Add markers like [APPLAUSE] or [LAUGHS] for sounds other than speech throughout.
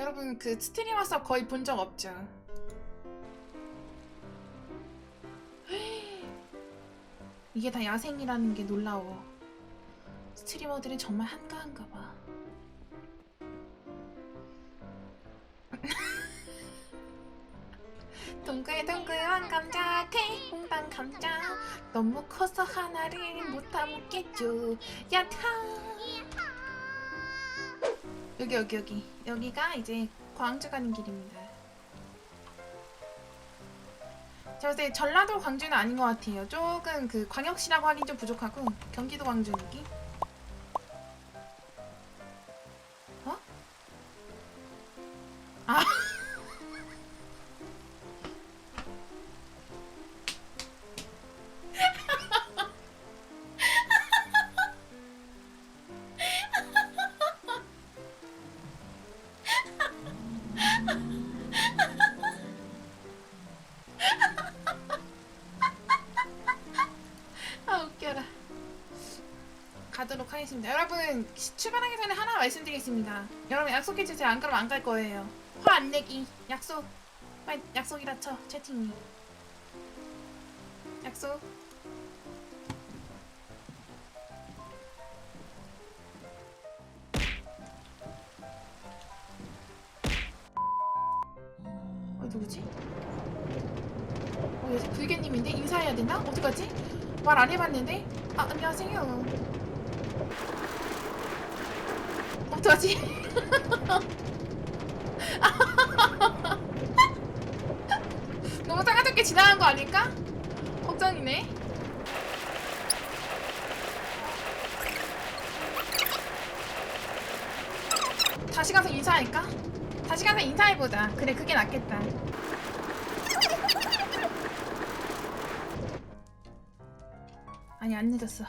여러분 그 스트리머 서 거의 본 적 없죠? [GASPS] 이게 다 야생이라는 게 놀라워. 스트리머들은 정말 한가한가 봐. [LAUGHS] 동글동글한 감자 대홍당 감자 너무 커서 하나를 못다 먹겠죠 야타 여기 여기 여기. 여기가 이제 광주 가는 길입니다. 제가 전라도 광주는 아닌 것 같아요. 조금 그 광역시라고 하긴 좀 부족하고 경기도 광주 느낌 가도록 하겠습니다 여러분 시- 출발하기 전에 하나 말씀드리겠습니다 여러분 약속해주세요 안 그러면 안 갈 거예요 화 안 내기 약속 빨리 약속이라 쳐 채팅이 약속 어 누구지? 어, 여기 불개님인데 인사해야 되나? 어떡하지? 말 안 해봤는데? 아, 안녕하세요. 어떡하지? [LAUGHS] 너무 따가좋게 지나간 거 아닐까? 걱정이네. 다시 가서 인사할까? 다시 가서 인사해보자. 그래, 그게 낫겠다. 아니 안 늦었어.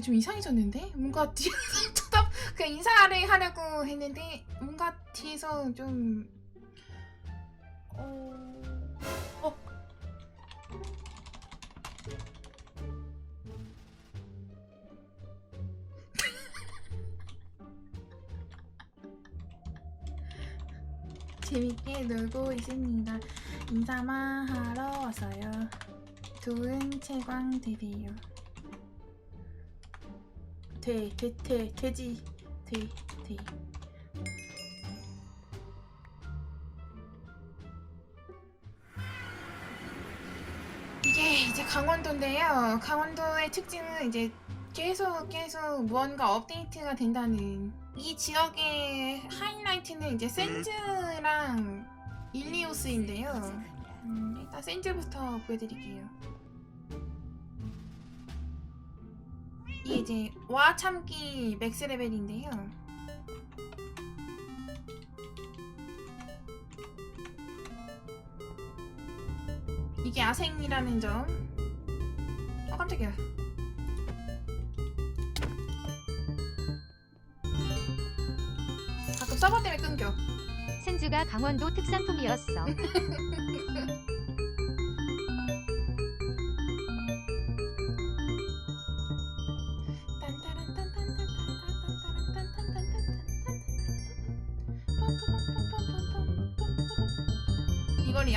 좀 이상해졌는데? 뭔가 뒤에서 [LAUGHS] 쳐다 그냥 인사를 하려고 했는데 뭔가 뒤에서 좀 어... 어? [LAUGHS] 재밌게 놀고 있습니다. 인사만 하러 왔어요. 좋은 채광 되세요. 돼, 돼, 돼, 돼지, 돼, 돼. 이게 이제 강원도인데요. 강원도의 특징은 이제 계속 계속 무언가 업데이트가 된다는 이 지역의 하이라이트는 이제 센즈랑 일리오스인데요. 음, 일단 센즈부터 보여드릴게요. 이게 이제 와 참기 맥스 레벨인데요. 이게 야생이라는 점. 어 깜짝이야. 가끔 서버 때문에 끊겨. 센즈가 강원도 특산품이었어. [LAUGHS]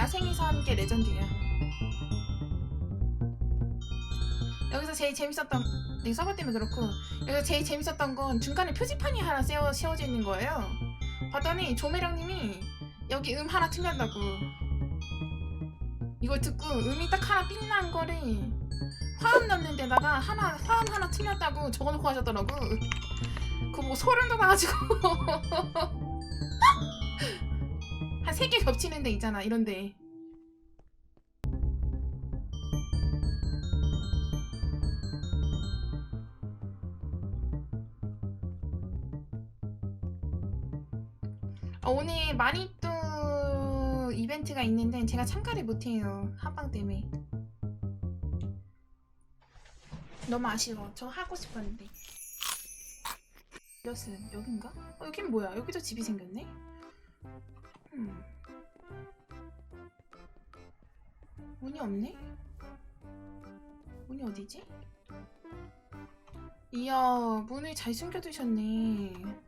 야생에서 하는 게 레전드야. 여기서 제일 재밌었던 이 서버 때문에 그렇고 여기서 제일 재밌었던 건 중간에 표지판이 하나 세워 세워져 있는 거예요. 봤더니 조매령님이 여기 음 하나 틀렸다고 이걸 듣고 음이 딱 하나 삥난 거를 화음 넣는 데다가 하나 화음 하나 틀렸다고 적어놓고 하셨더라고. 그거 보고 소름 돋아가지고 [LAUGHS] 한 세 개 겹치는 데 있잖아 이런 데. 어, 오늘 마니또 이벤트가 있는데 제가 참가를 못해요 한방 때문에. 너무 아쉬워. 저 하고 싶었는데. 여기인가? 어, 여긴 뭐야? 여기도 집이 생겼네? 음. 문이 없네? 문이 어디지? 이야, 문을 잘 숨겨두셨네.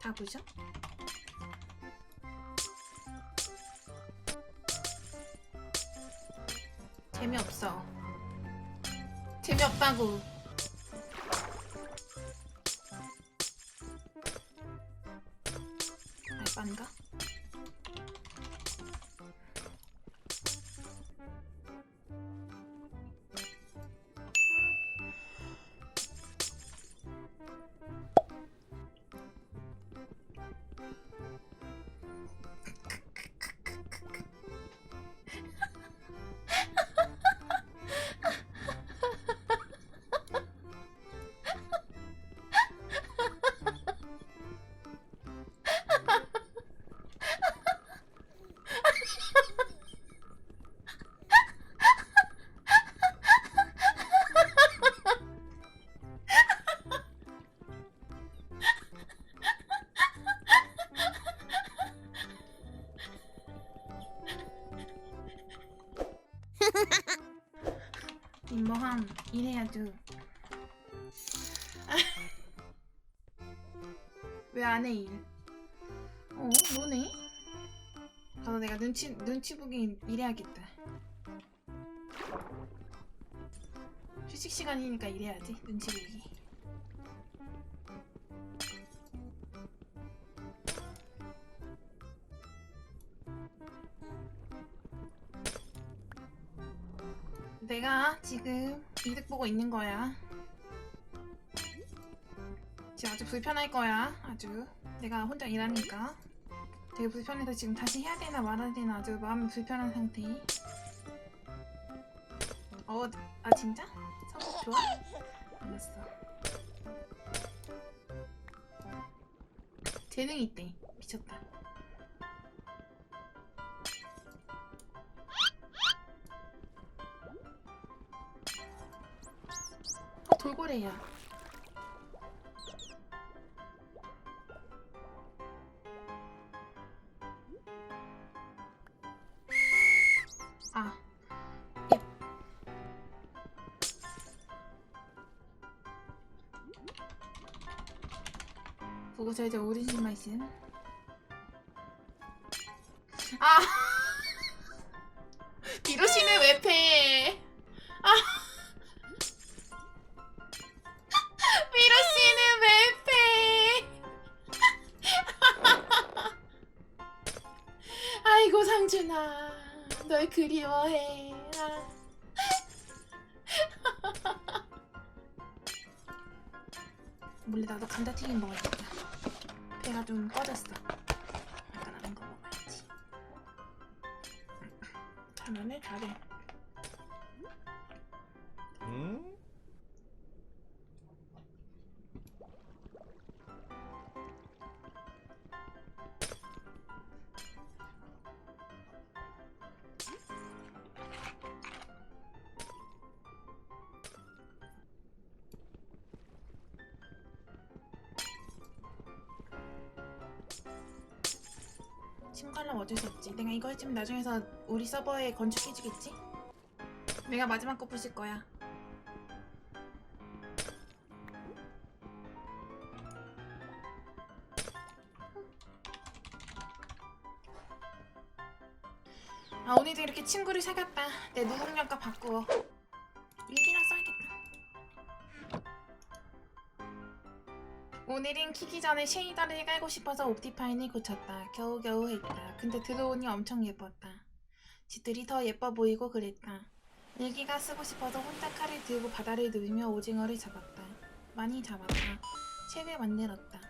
다 보죠? 재미없어 재미없다고 알바인가? 임모함 이래야죠 [LAUGHS] 왜 안 해 일? 어? 뭐네? 가서 내가 눈치 눈치 보기 일해야겠다 휴식 시간이니까 일해야지 눈치 보기 내가 지금 이득 보고 있는 거야. 지금 아주 불편할 거야. 아주 내가 혼자 일하니까 되게 불편해서 지금 다시 해야 되나 말아야 되나 아주 마음이 불편한 상태. 어, 아 진짜? 성격 좋아? 알았어. 재능 있대. 미쳤다. 돌고래야. 아, 예. 보고서 이제 오리진 말씀. 아, 이러시는 왜 패? 아. 상준아, 널 그리워해. 아. 몰래 나도 감자튀김 먹어야겠다. 배가 좀 꺼졌어. 약간 다른 거 먹어야지. 잘하네, 잘해. 응? 하려면 어쩔 수 없지. 내가 이거 해주면 나중에서 우리 서버에 건축해주겠지? 내가 마지막 거 부실 거야. 아 오늘도 이렇게 친구를 사귀었다. 내 노동력과 바꾸어. 오늘은 키기 전에 쉐이더를 깔고 싶어서 옵티파인을 고쳤다. 겨우겨우 했다. 근데 들어오니 엄청 예뻤다. 집들이 더 예뻐 보이고 그랬다. 일기가 쓰고 싶어서 혼자 칼을 들고 바다를 누비며 오징어를 잡았다. 많이 잡았다. 책을 만들었다.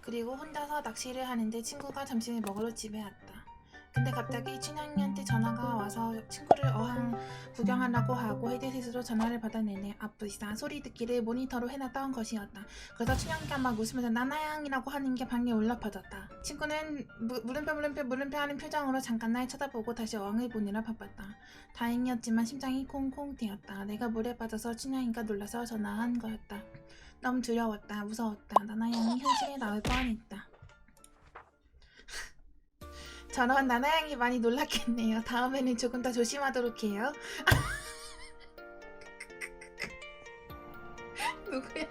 그리고 혼자서 낚시를 하는데 친구가 점심을 먹으러 집에 왔다. 근데 갑자기 춘향이 전화가 와서 친구를 어항 구경하라고 하고 헤드셋으로 전화를 받아내네. 아프리사 소리 듣기를 모니터로 해놨던 것이었다. 그래서 춘향이가 막 웃으면서 나나양이라고 하는 게 방에 올라 퍼졌다. 친구는 무, 물음표 물음표 물음표 하는 표정으로 잠깐 날 쳐다보고 다시 어항을 보느라 바빴다. 다행이었지만 심장이 콩콩 뛰었다. 내가 물에 빠져서 춘향이가 놀라서 전화한 거였다. 너무 두려웠다. 무서웠다. 나나양이 현실에 나올 뻔했다. 저런 나나양이 많이 놀랐겠네요. 다음에는 조금 더 조심하도록 해요. [LAUGHS] 누구야?